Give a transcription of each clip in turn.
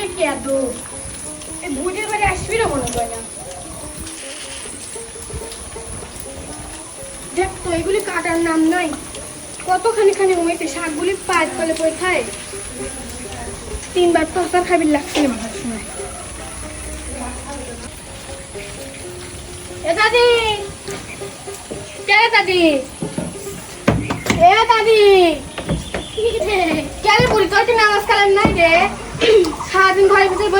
মানে এই বাড়ি আসবি না মনে না? দেখ তো, এগুলি কাটার নাম নাই। কতখানি খানি শাকগুলি পড়ে খায়। তিনবার তো সময় এ দাদি! কে দাদি? এ দাদি! কেন বুড়ি নামাজ কালাম নাই রে?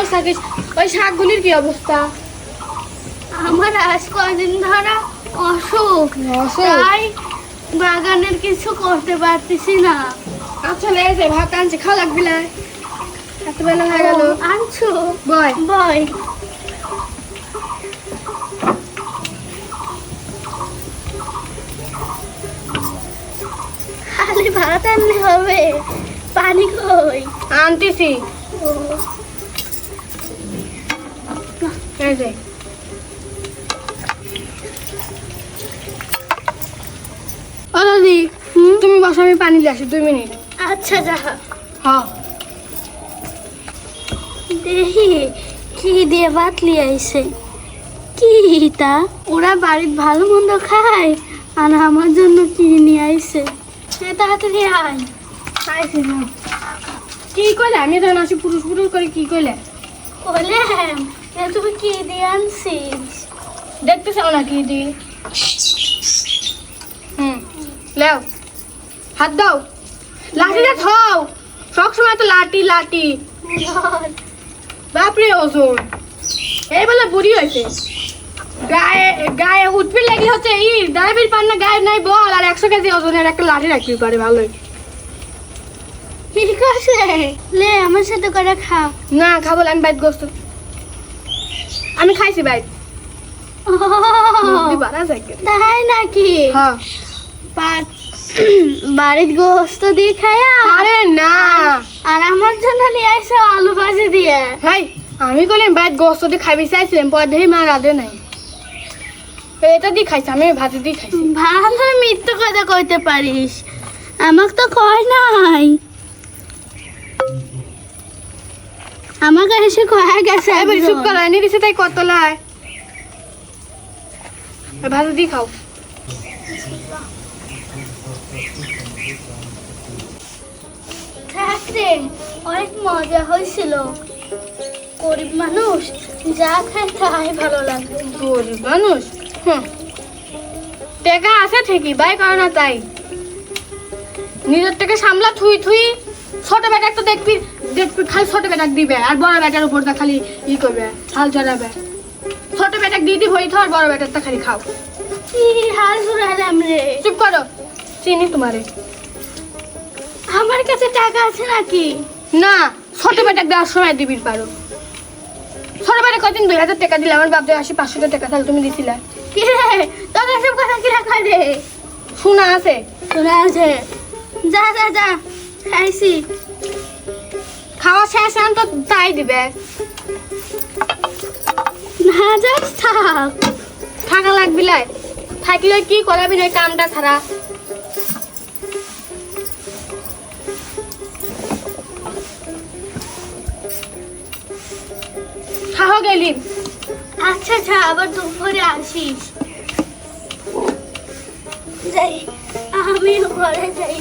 বসে থাকিস ওই শাকগুলির কি অবস্থা? আমার আজ কদিন ধরা অসুখ? তাই বাগানের কিছু করতে পারতেছি না। আচ্ছা লে যে ভাত আনছি খাওয়া লাগবি না এত বেলা হয়ে গেল। আনছো? বয়। বয়। খালি ভাত আনলে হবে। পানি কই? আনতেছি। ও, এই যে ও দাদি তুমি বসো আমি পানি দিয়ে আসি দুই মিনিট। আচ্ছা যা হ্যাঁ দেখি কি দিয়ে ভাত লিয়ে আইছে? কি তা? ওরা বাড়ির ভালো মন্দ খায় আর আমার জন্য কি নিয়ে আইছে? সে তাড়াতাড়ি আয়। খাইছি। কি কইলে? আমি তখন আসি পুরুষ পুরুষ করে কি কইলে? কি দিয়ে আনছিস? দেখতে চাও না কি দি হুম, লেও, হাত দাও। লাঠিটা থাও। সব সময় তো লাঠি লাঠি। বাপরে ওজন। এই বলে বুড়ি হয়েছে। গায়ে গায়ে উঠবি লাগলে হচ্ছে ই দাঁড়াবির পান না, গায়ে নাই বল। আর একশো কেজি ওজনের একটা লাঠি রাখবি পারে, ভালোই। ঠিক আছে। লে আমার সাথে করে খা না খাব আমি বাইক গোস্ত। আমি খাইছি যায় তাই নাকি? হ্যাঁ। বাড়ির গোস্ত দিয়ে খায়া? আরে না। আর আমার জন্য নিয়ে আইসো আলু ভাজি দিয়ে? হাই আমি কইলাম বাইক গোস্ত দিয়ে খাইবি চাইছিলাম পর দেখি মা রাধে নাই। এটা দিয়ে খাইছি আমি ভাজি দিয়ে খাইছি। ভালো মিথ্যে কথা কইতে পারিস। আমাকে তো কয় নাই। আমাকে এসে কয়া গেছে এবার একজন। চুপ করো এনে দিছে তাই কত লাই ভাজি দিয়ে খাও। অনেক মজা হয়েছিল। গরিব মানুষ যা খায় তাই ভালো লাগে। গরিব মানুষ? হুম। টাকা আছে ঠিকই বাই করে না তাই। নিজের থেকে সামলা থুই থুই ছোট বেটা একটা দেখবি খালি ছোট বেটাক দিবে আর বড় বেটার উপর দা খালি ই করবে হাল চড়াবে। ছোট বেটাক দিয়ে দিই হই থর বড় বেটারটা খালি খাও। কি হাল জুড়ালাম রে? চুপ করো। চিনি তোমারে। আমার কাছে টাকা আছে নাকি? না ছোট বেটাক দেওয়ার সময় দিবি পারো। ছোট বেটা কদিন দুই হাজার টাকা দিলে আমার বাপ দিয়ে আসি পাঁচশো টাকা তাহলে তুমি দিছিলে। কি রে? তোর সব কথা কি রাখা রে? শোনা আছে। তোরা আছে। যা যা যা। খাইছি। খাওয়া শেষ আন তো তাই দিবে। না যাস থাক। থাকা লাগবি লাই থাকলে কি করাবি না কামটা খারাপ খাওয়া গেলি। আচ্ছা আচ্ছা আবার দুপুরে আসিস। যাই আমি ঘরে যাই।